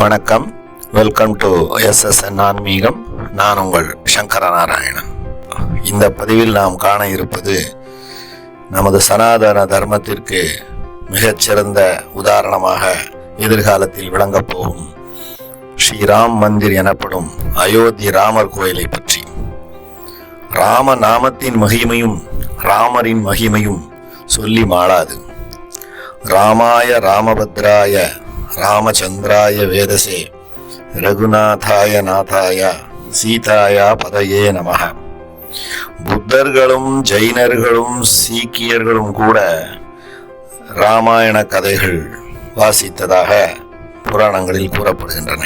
வணக்கம். Welcome to SSN ஆன்மீகம். நான் உங்கள் சங்கர நாராயணன் இந்த பதிவில் நாம் காண இருப்பது நமது சனாதன தர்மத்திற்கு மிகச்சிறந்த உதாரணமாக எதிர்காலத்தில் விளங்கப் போகும் ஸ்ரீராம் மந்திர் எனப்படும் அயோத்தி ராமர் கோயிலை பற்றி. ராம நாமத்தின் மகிமையும் ராமரின் மகிமையும் சொல்லி மாளாது. ராமாய ராமபத்ராய ராமச்சந்திராய வேதசே. ரகுநாதாய நாதாய சீதாயா பதையே நம புத்தர்களும் ஜெயினர்களும் சீக்கியர்களும் கூட ராமாயண கதைகள் வாசித்ததாக புராணங்களில் கூறப்படுகின்றன.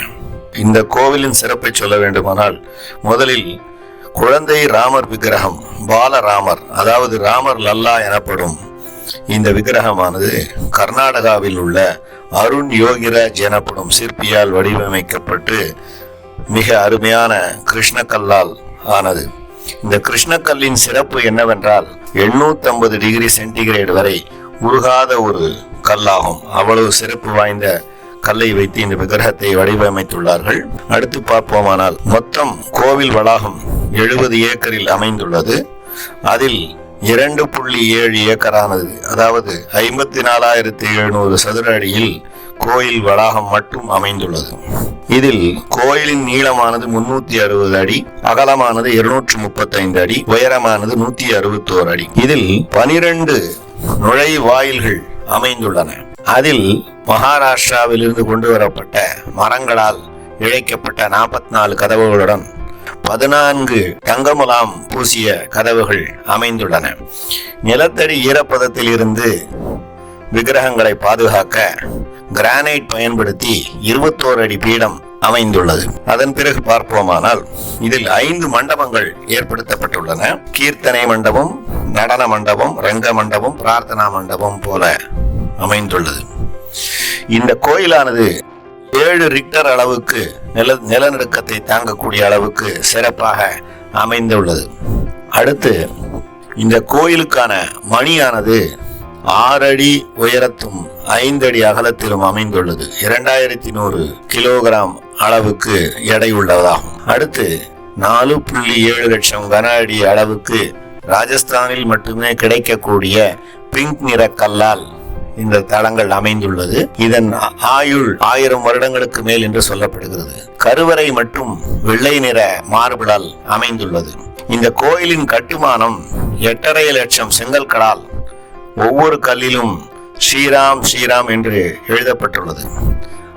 இந்த கோவிலின் சிறப்பை சொல்ல வேண்டுமானால் முதலில் குழந்தை ராமர் விக்கிரகம் பாலராமர் அதாவது ராமர் லல்லா எனப்படும் இந்த விக்கிரகமானது கர்நாடகாவில் உள்ள அருண் யோகிராஜ் எனப்படும் சிற்பியால் வடிவமைக்கப்பட்டு மிக அருமையான கிருஷ்ணக்கல்லால் ஆனது. இந்த கிருஷ்ணக்கல்லின் சிறப்பு என்னவென்றால் 850 டிகிரி சென்டிகிரேட் வரை உருகாத ஒரு கல்லாகும். அவ்வளவு சிறப்பு வாய்ந்த கல்லை வைத்து இந்த விக்கிரகத்தை வடிவமைத்துள்ளார்கள். அடுத்து பார்ப்போமானால் மொத்தம் கோவில் வளாகம் எழுபது ஏக்கரில் அமைந்துள்ளது. அதில் இரண்டு புள்ளி ஏழு ஏக்கரானது. அதாவது ஐம்பத்தி நாலாயிரத்தி எழுநூறு சதுர அடியில் கோயில் வளாகம் மட்டும் அமைந்துள்ளது. இதில் கோயிலின் நீளமானது முன்னூத்தி அறுபது அடி அகலமானது இருநூற்று முப்பத்தைந்து அடி உயரமானது நூத்தி அறுபத்தோரு அடி. இதில் பனிரெண்டு நுழைவாயில்கள் அமைந்துள்ளன. அதில் மகாராஷ்டிராவிலிருந்து கொண்டு வரப்பட்ட மரங்களால் இழைக்கப்பட்ட நாற்பத்தி நாலு கதவுகளுடன் பதினான்கு தங்கமுலாம் பூசிய கதவுகள் அமைந்துள்ளன. நிலத்தடி ஈரப்பதத்தில் இருந்து விக்கிரகங்களை பாதுகாக்க கிரானைட் பயன்படுத்தி இருபத்தோரு அடி பீடம் அமைந்துள்ளது. அதன் பிறகு பார்ப்போமானால் இதில் ஐந்து மண்டபங்கள் ஏற்படுத்தப்பட்டுள்ளன. கீர்த்தனை மண்டபம் நடன மண்டபம் ரங்க மண்டபம் பிரார்த்தனா மண்டபம் போல அமைந்துள்ளது. இந்த கோயிலானது ஏழு ரிக்டர் அளவுக்கு நில நிலநடுக்கத்தை தாங்கக்கூடிய அளவுக்கு சிறப்பாக அமைந்துள்ளது. அடுத்து இந்த கோயிலுக்கான மணியானது ஆறு அடி உயரத்தும் ஐந்து அடி அகலத்திலும் அமைந்துள்ளது. இரண்டாயிரத்தி நூறு கிலோகிராம் அளவுக்கு எடை உள்ளதாகும். அடுத்து நாலு புள்ளி ஏழு லட்சம் கன அடி அளவுக்கு ராஜஸ்தானில் மட்டுமே கிடைக்கக்கூடிய பிங்க் நிற கல்லால் இந்த தளங்கள் அமைந்துள்ளது. இதன் ஆயுள் ஆயிரம் வருடங்களுக்கு மேல் என்று சொல்லப்படுகிறது. கருவறை மற்றும் வெள்ளை நிற மார்பிளால் அமைந்துள்ளது. இந்த கோயிலின் கட்டுமானம் எட்டரை லட்சம் செங்கற்களால் ஒவ்வொரு கல்லிலும் ஸ்ரீராம் ஸ்ரீராம் என்று எழுதப்பட்டுள்ளது.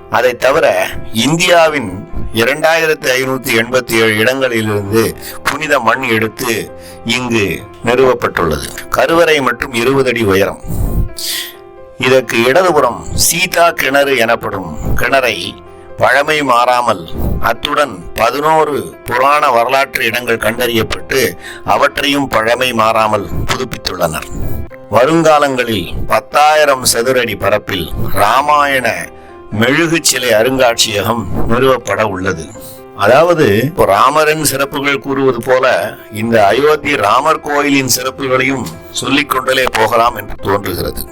அதை தவிர இந்தியாவின் இரண்டாயிரத்தி ஐநூத்தி எண்பத்தி ஏழு இடங்களிலிருந்து புனித மண் எடுத்து இங்கு நிறுவப்பட்டுள்ளது. கருவறை மற்றும் இருபது அடி உயரம். இதற்கு இடதுபுறம் சீதா கிணறு எனப்படும் கிணறை பழமை மாறாமல் அத்துடன் பதினோரு புராண வரலாற்று இடங்கள் கண்டறியப்பட்டு அவற்றையும் பழமை மாறாமல் புதுப்பித்துள்ளனர். வருங்காலங்களில் பத்தாயிரம் சதுரடி பரப்பில் ராமாயண மெழுகு சிலை அருங்காட்சியகம் நிறுவப்பட உள்ளது. அதாவது ராமரின் சிறப்புகள் கூறுவது போல இந்த அயோத்தி ராமர் கோயிலின் சிறப்புகளையும் சொல்லிக்கொண்டலே போகலாம் என்று தோன்றுகிறது.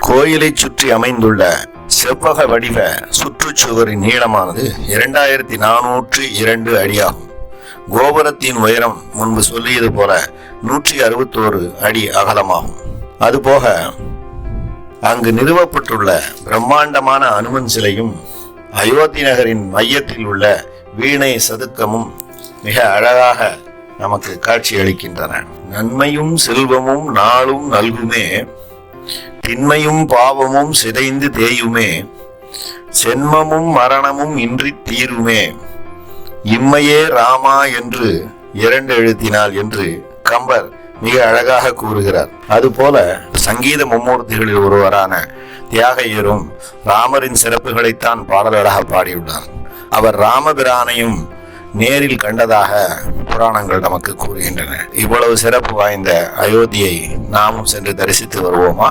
கோயிலை சுற்றி அமைந்துள்ள செவ்வக வடிவ சுற்றுச்சுவரின் நீளமானது இரண்டாயிரத்தி நானூற்று இரண்டு அடியாகும். கோபுரத்தின் உயரம் முன்பு சொல்லியது போல நூற்றி அறுபத்தோரு அடி அகலமாகும். அதுபோக அங்கு நிறுவப்பட்டுள்ள பிரம்மாண்டமான அனுமன் சிலையும் அயோத்தி நகரின் மையத்தில் உள்ள வீணை சதுக்கமும் மிக அழகாக நமக்கு காட்சியளிக்கின்றன. நன்மையும் செல்வமும் நாளும் நல்குமே திண்மையும் பாவமும் சிதைந்து தேயுமே சென்மமும் மரணமும் இன்றி தீருமே. இம்மையே ராமா என்று இரண்டு எழுத்தினால் என்று கம்பர் மிக அழகாக கூறுகிறார். அதுபோல சங்கீத மும்மூர்த்திகளில் ஒருவரான தியாகையரும் ராமரின் சிறப்புகளைத்தான் பாடல்களாக பாடியுள்ளார். அவர் ராமபிரானையும் நேரில் கண்டதாக புராணங்கள் நமக்கு கூறுகின்றன. இவ்வளவு சிறப்பு வாய்ந்த அயோத்தியை நாமும் சென்று தரிசித்து வருவோமா?